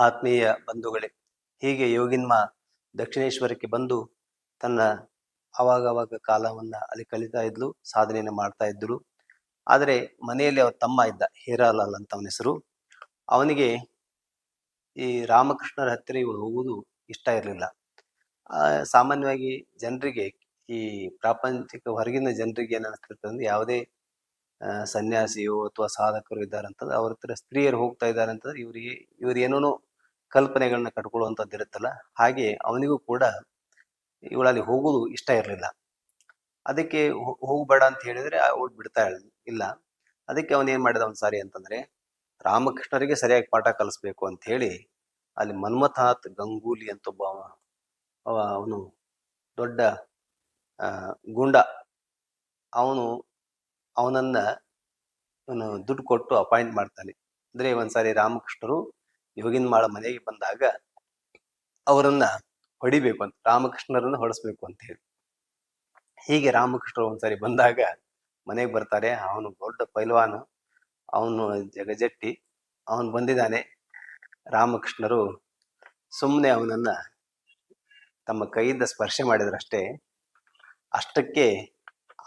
ಆತ್ಮೀಯ ಬಂಧುಗಳೇ, ಹೀಗೆ ಯೋಗಿನ್ಮ ದಕ್ಷಿಣೇಶ್ವರಕ್ಕೆ ಬಂದು ತನ್ನ ಅವಾಗವಾಗ ಕಾಲವನ್ನ ಅಲ್ಲಿ ಕಲಿತಾ ಇದ್ಲು, ಸಾಧನೆಯನ್ನು ಮಾಡ್ತಾ ಇದ್ರು ಆದರೆ ಮನೆಯಲ್ಲಿ ಅವ್ರ ತಮ್ಮ ಇದ್ದ, ಹೀರಾಲಾಲ್ ಅಂತ ಅವನ ಹೆಸರು. ಅವನಿಗೆ ಈ ರಾಮಕೃಷ್ಣರ ಹತ್ತಿರ ಇವಳು ಹೋಗುವುದು ಇಷ್ಟ ಇರಲಿಲ್ಲ. ಸಾಮಾನ್ಯವಾಗಿ ಜನರಿಗೆ ಈ ಪ್ರಾಪಂಚಿಕ ಹೊರಗಿನ ಜನರಿಗೆ ಏನ್ ಅಂದ್ರೆ ಯಾವುದೇ ಸನ್ಯಾಸಿಯೋ ಅಥವಾ ಸಾಧಕರು ಇದ್ದಾರೆ ಅಂತಂದ್ರೆ ಅವ್ರ ಹತ್ರ ಸ್ತ್ರೀಯರು ಹೋಗ್ತಾ ಇದ್ದಾರೆ ಅಂತಂದ್ರೆ ಇವ್ರಿಗೆ, ಇವ್ರು ಏನೇನೋ ಕಲ್ಪನೆಗಳನ್ನ ಕಟ್ಕೊಳ್ಳುವಂಥದ್ದು ಇರುತ್ತಲ್ಲ, ಹಾಗೆ ಅವನಿಗೂ ಕೂಡ ಇವಳಲ್ಲಿ ಹೋಗೋದು ಇಷ್ಟ ಇರಲಿಲ್ಲ. ಅದಕ್ಕೆ ಹೋಗಬೇಡ ಅಂತ ಹೇಳಿದ್ರೆ ಅವಳು ಬಿಡ್ತಾ. ಇಲ್ಲ. ಅದಕ್ಕೆ ಅವನು ಏನ್ ಮಾಡಿದ ಒಂದು ಸಾರಿ ಅಂತಂದ್ರೆ ರಾಮಕೃಷ್ಣರಿಗೆ ಸರಿಯಾಗಿ ಪಾಠ ಕಲಿಸ್ಬೇಕು ಅಂತ ಹೇಳಿ ಅಲ್ಲಿ ಮನ್ಮಥಾತ್ ಗಂಗೂಲಿ ಅಂತ ಒಬ್ಬ ಅವ ಅವ, ಅವನು ದೊಡ್ಡ ಗುಂಡ. ಅವನು, ಅವನನ್ನ ಅವನು ದುಡ್ಡು ಕೊಟ್ಟು ಅಪಾಯಿಂಟ್ ಮಾಡ್ತಾನೆ. ಅಂದ್ರೆ ಒಂದ್ಸಾರಿ ರಾಮಕೃಷ್ಣರು ಯೋಗಿನ್ ಮಾಳ ಮನೆಗೆ ಬಂದಾಗ ಅವರನ್ನ ಹೊಡಿಬೇಕು ಅಂತ, ರಾಮಕೃಷ್ಣರನ್ನ ಹೊಡೆಸ್ಬೇಕು ಅಂತ ಹೇಳಿ. ಹೀಗೆ ರಾಮಕೃಷ್ಣರು ಒಂದ್ಸರಿ ಬಂದಾಗ ಮನೆಗೆ ಬರ್ತಾರೆ. ಅವನು ದೊಡ್ಡ ಪೈಲ್ವಾನು. ಅವನು ಜಗಜಟ್ಟಿ. ಅವನು ಬಂದಿದ್ದಾನೆ. ರಾಮಕೃಷ್ಣರು ಸುಮ್ಮನೆ ಅವನನ್ನ ತಮ್ಮ ಕೈಯಿಂದ ಸ್ಪರ್ಶ ಮಾಡಿದ್ರಷ್ಟೇ ಅಷ್ಟಕ್ಕೆ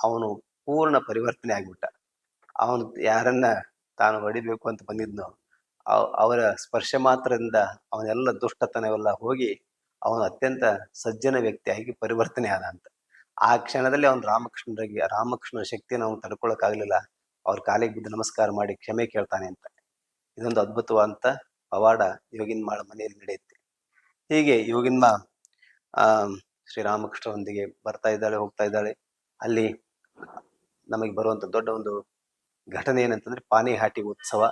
ಅವನು ಪೂರ್ಣ ಪರಿವರ್ತನೆ ಆಗ್ಬಿಟ್ಟ. ಅವನು ಯಾರನ್ನ ತಾನು ಹೊಡಿಬೇಕು ಅಂತ ಬಂದಿದ್ನೋ ಅವರ ಸ್ಪರ್ಶ ಮಾತ್ರದಿಂದ ಅವನೆಲ್ಲ ದುಷ್ಟತನವೆಲ್ಲ ಹೋಗಿ ಅವನು ಅತ್ಯಂತ ಸಜ್ಜನ ವ್ಯಕ್ತಿಯಾಗಿ ಪರಿವರ್ತನೆ ಆದ ಅಂತ. ಆ ಕ್ಷಣದಲ್ಲಿ ಅವನು ರಾಮಕೃಷ್ಣರಿಗೆ ರಾಮಕೃಷ್ಣ ಶಕ್ತಿಯನ್ನು ಅವನು ತಡ್ಕೊಳಕ್ಕಾಗ್ಲಿಲ್ಲ. ಅವ್ರ ಕಾಲಿಗೆ ಬಿದ್ದು ನಮಸ್ಕಾರ ಮಾಡಿ ಕ್ಷಮೆ ಕೇಳ್ತಾನೆ ಅಂತ. ಇದೊಂದು ಅದ್ಭುತವಾದಂತ ಪವಾಡ ಯೋಗಿನ್ಮಾಳ ಮನೆಯಲ್ಲಿ ನಡೆಯುತ್ತೆ. ಹೀಗೆ ಯೋಗಿನ್ಮ ಆ, ಶ್ರೀರಾಮಕೃಷ್ಣರೊಂದಿಗೆ ಬರ್ತಾ ಇದ್ದಾಳೆ, ಹೋಗ್ತಾ ಇದ್ದಾಳೆ. ಅಲ್ಲಿ ನಮಗೆ ಬರುವಂತ ದೊಡ್ಡ ಒಂದು ಘಟನೆ ಏನಂತಂದ್ರೆ ಪಾನಿಹಾಟಿ ಉತ್ಸವ.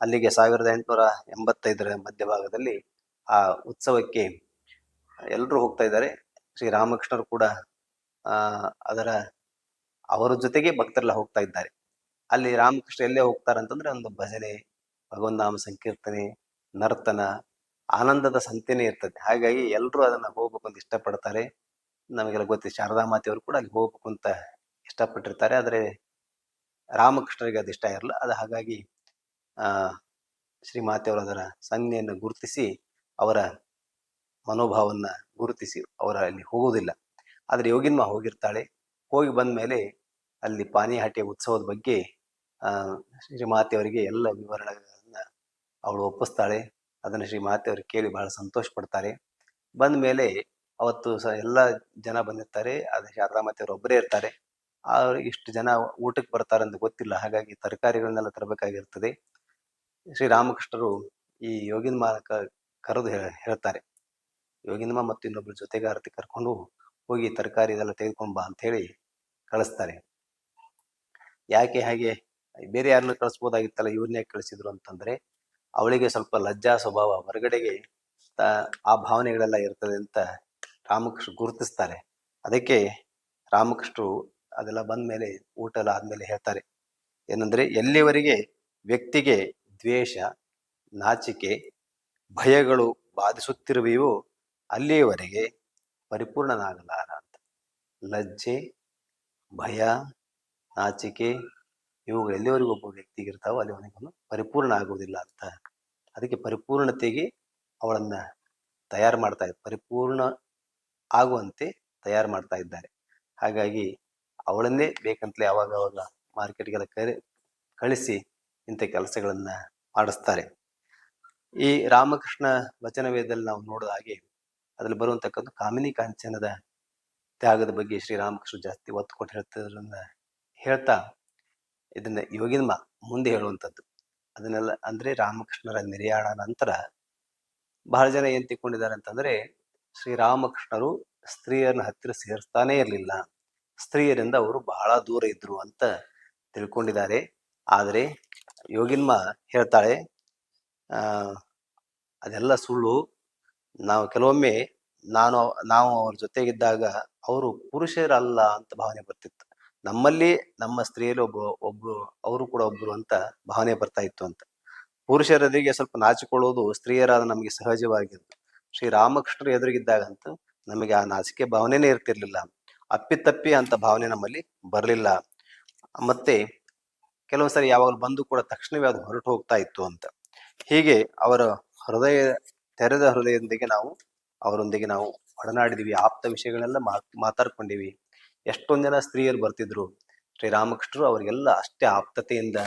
ಅಲ್ಲಿಗೆ ಸಾವಿರದ ಎಂಟುನೂರ ಎಂಬತ್ತೈದರ ಮಧ್ಯಭಾಗದಲ್ಲಿ ಆ ಉತ್ಸವಕ್ಕೆ ಎಲ್ಲರೂ ಹೋಗ್ತಾ ಇದ್ದಾರೆ. ಶ್ರೀರಾಮಕೃಷ್ಣರು ಕೂಡ ಅದರ, ಅವರ ಜೊತೆಗೆ ಭಕ್ತರೆಲ್ಲ ಹೋಗ್ತಾ ಇದ್ದಾರೆ. ಅಲ್ಲಿ ರಾಮಕೃಷ್ಣ ಎಲ್ಲೇ ಹೋಗ್ತಾರೆ ಅಂತಂದ್ರೆ ಒಂದು ಭಜನೆ, ಭಗವನ್ನಾಮ ಸಂಕೀರ್ತನೆ, ನರ್ತನ, ಆನಂದದ ಸಂತೆನೇ ಇರ್ತದೆ. ಹಾಗಾಗಿ ಎಲ್ಲರೂ ಅದನ್ನ ಹೋಗ್ಬೇಕು ಅಂತ ಇಷ್ಟಪಡ್ತಾರೆ. ನಮಗೆಲ್ಲ ಗೊತ್ತಿದೆ ಶಾರದಾ ಮಾತೆಯವರು ಕೂಡ ಅಲ್ಲಿ ಹೋಗ್ಬೇಕು ಅಂತ ಇಷ್ಟಪಟ್ಟಿರ್ತಾರೆ. ಆದರೆ ರಾಮಕೃಷ್ಣರಿಗೆ ಅದು ಇಷ್ಟ ಇರಲ್ಲ. ಅದು ಹಾಗಾಗಿ ಶ್ರೀ ಮಾತೆಯವರದರ ಸಂಜ್ಞೆಯನ್ನು ಗುರುತಿಸಿ ಅವರ ಮನೋಭಾವವನ್ನು ಗುರುತಿಸಿ ಅವರ ಅಲ್ಲಿ ಹೋಗುವುದಿಲ್ಲ. ಆದರೆ ಯೋಗಿನ್ಮ ಹೋಗಿರ್ತಾಳೆ. ಹೋಗಿ ಬಂದ ಮೇಲೆ ಅಲ್ಲಿ ಪಾನಿಹಾಟಿಯ ಉತ್ಸವದ ಬಗ್ಗೆ ಶ್ರೀ ಮಾತೆಯವರಿಗೆ ಎಲ್ಲ ವಿವರಣೆಗಳನ್ನ ಅವಳು ಒಪ್ಪಿಸ್ತಾಳೆ. ಅದನ್ನು ಶ್ರೀ ಮಾತೆಯವರು ಕೇಳಿ ಬಹಳ ಸಂತೋಷ ಪಡ್ತಾರೆ ಬಂದ ಮೇಲೆ ಅವತ್ತು ಸಹ ಎಲ್ಲ ಜನ ಬಂದಿರ್ತಾರೆ. ಅದು ಶಾರದಾ ಮಾತೆಯವರು ಒಬ್ಬರೇ ಇರ್ತಾರೆ. ಅವ್ರು ಇಷ್ಟು ಜನ ಊಟಕ್ಕೆ ಬರ್ತಾರೆ ಅಂತ ಗೊತ್ತಿಲ್ಲ. ಹಾಗಾಗಿ ತರಕಾರಿಗಳನ್ನೆಲ್ಲ ತರಬೇಕಾಗಿರ್ತದೆ. ಶ್ರೀರಾಮಕೃಷ್ಣರು ಈ ಯೋಗಿನ್ಮ ಕರೆದು ಹೇಳ್ತಾರೆ ಯೋಗಿನ್ಮ ಮತ್ತು ಇನ್ನೊಬ್ರು ಜೊತೆಗಾರತಿ ಕರ್ಕೊಂಡು ಹೋಗಿ ತರಕಾರಿ ಇದೆಲ್ಲ ತೆಗೆದುಕೊಂಡು ಬಾ ಅಂತ ಹೇಳಿ ಕಳಿಸ್ತಾರೆ. ಯಾಕೆ ಹಾಗೆ ಬೇರೆ ಯಾರನ್ನ ಕಳಿಸ್ಬೋದಾಗಿತ್ತಲ್ಲ, ಇವ್ರನ್ನೇ ಕಳಿಸಿದ್ರು ಅಂತಂದ್ರೆ, ಅವಳಿಗೆ ಸ್ವಲ್ಪ ಲಜ್ಜಾ ಸ್ವಭಾವ ಹೊರಗಡೆಗೆ ಆ ಭಾವನೆಗಳೆಲ್ಲ ಇರ್ತದೆ ಅಂತ ರಾಮಕೃಷ್ಣ ಗುರುತಿಸ್ತಾರೆ. ಅದಕ್ಕೆ ರಾಮಕೃಷ್ಣರು ಅದೆಲ್ಲ ಬಂದ ಮೇಲೆ ಊಟ ಎಲ್ಲ ಆದ್ಮೇಲೆ ಹೇಳ್ತಾರೆ. ಏನಂದ್ರೆ, ಎಲ್ಲಿವರೆಗೆ ವ್ಯಕ್ತಿಗೆ ದ್ವೇಷ, ನಾಚಿಕೆ, ಭಯಗಳು ಬಾಧಿಸುತ್ತಿರುವೆಯೋ ಅಲ್ಲಿಯವರೆಗೆ ಪರಿಪೂರ್ಣನಾಗಲಾರ ಅಂತ. ಲಜ್ಜೆ, ಭಯ, ನಾಚಿಕೆ ಇವುಗಳು ಎಲ್ಲಿವರೆಗೂ ಒಬ್ಬ ವ್ಯಕ್ತಿಗೆ ಇರ್ತಾವೋ ಅಲ್ಲಿ ಅವನಿಗೆ ಪರಿಪೂರ್ಣ ಆಗುವುದಿಲ್ಲ ಅಂತ. ಅದಕ್ಕೆ ಪರಿಪೂರ್ಣತೆಗೆ ಅವಳನ್ನ ತಯಾರು ಮಾಡ್ತಾ ಇದ್ದ ಪರಿಪೂರ್ಣ ಆಗುವಂತೆ ತಯಾರು ಮಾಡ್ತಾ ಇದ್ದಾರೆ. ಹಾಗಾಗಿ ಅವಳನ್ನೇ ಬೇಕಂತಲೇ ಅವಾಗ ಅವಾಗ ಮಾರ್ಕೆಟ್ಗೆಲ್ಲ ಕರೆ, ಕಳಿಸಿ ಇಂಥ ಕೆಲಸಗಳನ್ನ ಮಾಡಿಸ್ತಾರೆ. ಈ ರಾಮಕೃಷ್ಣ ವಚನವೇದದಲ್ಲಿ ನಾವು ನೋಡಿದ ಹಾಗೆ ಅದ್ರಲ್ಲಿ ಬರುವಂತಕ್ಕಂಥ ಕಾಮಿನಿ ಕಾಂಚನದ ತ್ಯಾಗದ ಬಗ್ಗೆ ಶ್ರೀರಾಮಕೃಷ್ಣ ಜಾಸ್ತಿ ಒತ್ತು ಕೊಟ್ಟು ಹೇಳ್ತಾ ಇದನ್ನ ಯೋಗಿನ್ಮ ಮುಂದೆ ಹೇಳುವಂಥದ್ದು. ಅದನ್ನೆಲ್ಲ ಅಂದ್ರೆ ರಾಮಕೃಷ್ಣರ ನಿರ್ಯಾಣ ನಂತರ ಬಹಳ ಜನ ಏನ್ ತಿಳ್ಕೊಂಡಿದ್ದಾರೆ ಅಂತಂದ್ರೆ ಶ್ರೀರಾಮಕೃಷ್ಣರು ಸ್ತ್ರೀಯರನ್ನ ಹತ್ತಿರ ಸೇರಿಸ್ತಾನೇ ಇರಲಿಲ್ಲ. ಸ್ತ್ರೀಯರಿಂದ ಅವರು ಬಹಳ ದೂರ ಇದ್ರು ಅಂತ ತಿಳ್ಕೊಂಡಿದ್ದಾರೆ. ಆದರೆ ಯೋಗಿನ್ಮ ಹೇಳ್ತಾಳೆ ಅದೆಲ್ಲ ಸುಳ್ಳು. ನಾವು ಕೆಲವೊಮ್ಮೆ ನಾನು, ನಾವು ಅವ್ರ ಜೊತೆಗಿದ್ದಾಗ ಅವರು ಪುರುಷರಲ್ಲ ಅಂತ ಭಾವನೆ ಬರ್ತಿತ್ತು. ನಮ್ಮಲ್ಲಿ ನಮ್ಮ ಸ್ತ್ರೀಯಲ್ಲಿ ಒಬ್ಬ ಒಬ್ರು ಅವರು ಕೂಡ ಒಬ್ರು ಅಂತ ಭಾವನೆ ಬರ್ತಾ ಇತ್ತು ಅಂತ. ಪುರುಷರೆದುರಿಗೆ ಸ್ವಲ್ಪ ನಾಚಿಕೊಳ್ಳೋದು ಸ್ತ್ರೀಯರಾದ ನಮಗೆ ಸಹಜವಾಗಿತ್ತು ಶ್ರೀ ರಾಮಕೃಷ್ಣರು ಎದುರಿಗಿದ್ದಾಗಂತೂ ನಮಗೆ ಆ ನಾಚಿಕೆ ಭಾವನೆನೇ ಇರ್ತಿರ್ಲಿಲ್ಲ. ಅಪ್ಪಿತಪ್ಪಿ ಅಂತ ಭಾವನೆ ನಮ್ಮಲ್ಲಿ ಬರಲಿಲ್ಲ. ಮತ್ತೆ ಕೆಲವು ಸರಿ ಯಾವಾಗಲೂ ಬಂದು ಕೂಡ ತಕ್ಷಣವೇ ಅದು ಹೊರಟು ಹೋಗ್ತಾ ಇತ್ತು ಅಂತ. ಹೀಗೆ ಅವರ ಹೃದಯ, ತೆರೆದ ಹೃದಯದೊಂದಿಗೆ ನಾವು, ಅವರೊಂದಿಗೆ ನಾವು ಒಡನಾಡಿದೀವಿ. ಆಪ್ತ ವಿಷಯಗಳೆಲ್ಲ ಮಾತ್ ಮಾತಾಡ್ಕೊಂಡಿವಿ. ಎಷ್ಟೊಂದು ಜನ ಸ್ತ್ರೀಯರು ಬರ್ತಿದ್ರು. ಶ್ರೀರಾಮಕೃಷ್ಣರು ಅವರಿಗೆಲ್ಲ ಅಷ್ಟೇ ಆಪ್ತತೆಯಿಂದ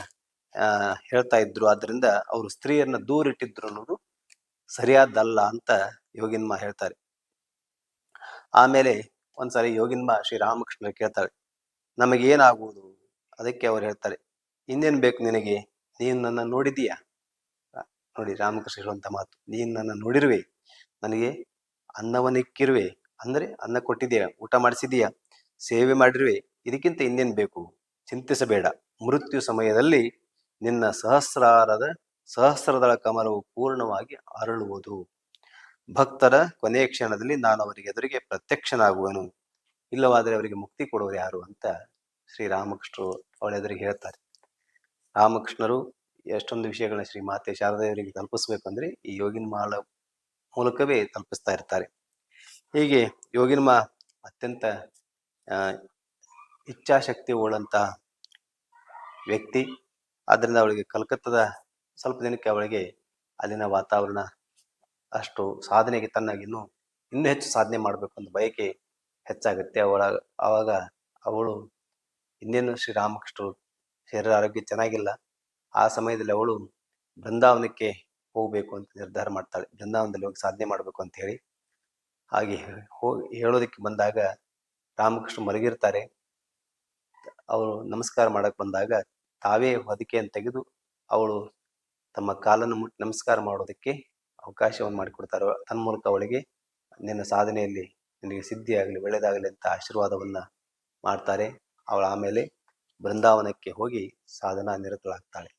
ಹೇಳ್ತಾ ಇದ್ರು. ಆದ್ರಿಂದ ಅವರು ಸ್ತ್ರೀಯರನ್ನ ದೂರ ಇಟ್ಟಿದ್ರು ಅನ್ನೋದು ಸರಿಯಾದ್ದಲ್ಲ ಅಂತ ಯೋಗಿನ್ಮ ಹೇಳ್ತಾರೆ. ಆಮೇಲೆ ಒಂದ್ಸರಿ ಯೋಗಿನ್ಮ ಶ್ರೀರಾಮಕೃಷ್ಣ ಕೇಳ್ತಾಳೆ ನಮಗೇನಾಗುವುದು? ಅದಕ್ಕೆ ಅವ್ರು ಹೇಳ್ತಾರೆ ಇನ್ನೇನ್ ಬೇಕು ನಿನಗೆ? ನೀನು ನನ್ನ ನೋಡಿದೀಯಾ ನೋಡಿ ರಾಮಕೃಷ್ಣ ಹೇಳುವಂಥ ಮಾತು. ನೀನು ನನ್ನ ನೋಡಿರುವೆ? ನನಗೆ ಅನ್ನವನ್ನಿಕ್ಕಿರುವೆ? ಅಂದ್ರೆ ಅನ್ನ ಕೊಟ್ಟಿದೀಯಾ ಊಟ ಮಾಡಿಸಿದೀಯಾ ಸೇವೆ ಮಾಡಿರುವೆ? ಇದಕ್ಕಿಂತ ಇನ್ನೇನ್ ಬೇಕು? ಚಿಂತಿಸಬೇಡ. ಮೃತ್ಯು ಸಮಯದಲ್ಲಿ ನಿನ್ನ ಸಹಸ್ರಾರದ, ಸಹಸ್ರದಳ ಕಮಲವು ಪೂರ್ಣವಾಗಿ ಅರಳುವುದು. ಭಕ್ತರ ಕೊನೆಯ ಕ್ಷಣದಲ್ಲಿ ನಾನು ಅವರಿಗೆ ಎದುರಿಗೆ ಪ್ರತ್ಯಕ್ಷನಾಗುವನು. ಇಲ್ಲವಾದರೆ ಅವರಿಗೆ ಮುಕ್ತಿ ಕೊಡುವರು ಯಾರು? ಅಂತ ಶ್ರೀರಾಮಕೃಷ್ಣರು ಅವಳೆದುರಿಗೆ ಹೇಳ್ತಾರೆ. ರಾಮಕೃಷ್ಣರು ಎಷ್ಟೊಂದು ವಿಷಯಗಳನ್ನ ಶ್ರೀ ಮಾತೆ ಶಾರದೆಯವರಿಗೆ ತಲುಪಿಸ್ಬೇಕು ಅಂದ್ರೆ ಈ ಯೋಗಿನ ಮಾಳ ಮೂಲಕವೇ ತಲುಪಿಸ್ತಾ ಇರ್ತಾರೆ. ಹೀಗೆ ಯೋಗಿನ ಮಾ ಅತ್ಯಂತ ಇಚ್ಛಾಶಕ್ತಿ ಉಳ್ಳಂತ ವ್ಯಕ್ತಿ. ಆದ್ದರಿಂದ ಅವಳಿಗೆ ಕಲ್ಕತ್ತದ ಸ್ವಲ್ಪ ದಿನಕ್ಕೆ ಅವಳಿಗೆ ಅಲ್ಲಿನ ವಾತಾವರಣ ಅಷ್ಟು ಸಾಧನೆಗೆ ತನ್ನಾಗಿನ್ನೂ ಇನ್ನೂ ಹೆಚ್ಚು ಸಾಧನೆ ಮಾಡಬೇಕು ಅಂತ ಬಯಕೆ ಹೆಚ್ಚಾಗುತ್ತೆ. ಅವಳ, ಆವಾಗ ಅವಳು, ಇನ್ನೇನು ಶ್ರೀರಾಮಕೃಷ್ಣರು ಶರೀರ ಆರೋಗ್ಯ ಚೆನ್ನಾಗಿಲ್ಲ, ಆ ಸಮಯದಲ್ಲಿ ಅವಳು ಬೃಂದಾವನಕ್ಕೆ ಹೋಗ್ಬೇಕು ಅಂತ ನಿರ್ಧಾರ ಮಾಡ್ತಾಳೆ. ಬೃಂದಾವನದಲ್ಲಿ ಹೋಗಿ ಸಾಧನೆ ಮಾಡಬೇಕು ಅಂತ ಹೇಳಿ. ಹಾಗೆ ಹೋಗಿ ಹೇಳೋದಕ್ಕೆ ಬಂದಾಗ ರಾಮಕೃಷ್ಣ ಮಲಗಿರ್ತಾರೆ. ಅವರು ನಮಸ್ಕಾರ ಮಾಡಕ್ ಬಂದಾಗ ತಾವೇ ಹೊದಿಕೆಯನ್ನು ತೆಗೆದು ಅವಳು ತಮ್ಮ ಕಾಲನ್ನು ಮುಟ್ಟಿ ನಮಸ್ಕಾರ ಮಾಡೋದಕ್ಕೆ ಅವಕಾಶವನ್ನು ಮಾಡಿಕೊಡ್ತಾರೆ. ತನ್ಮೂಲಕ ಅವಳಿಗೆ ನಿನ್ನ ಸಾಧನೆಯಲ್ಲಿ ನಿನಗೆ ಸಿದ್ಧಿಯಾಗಲಿ, ಒಳ್ಳೆಯದಾಗಲಿ ಅಂತ ಆಶೀರ್ವಾದವನ್ನ ಮಾಡ್ತಾರೆ. ಅವಳು ಆಮೇಲೆ ಬೃಂದಾವನಕ್ಕೆ ಹೋಗಿ ಸಾಧನಾ ನಿರತಳಾಗ್ತಾಳೆ.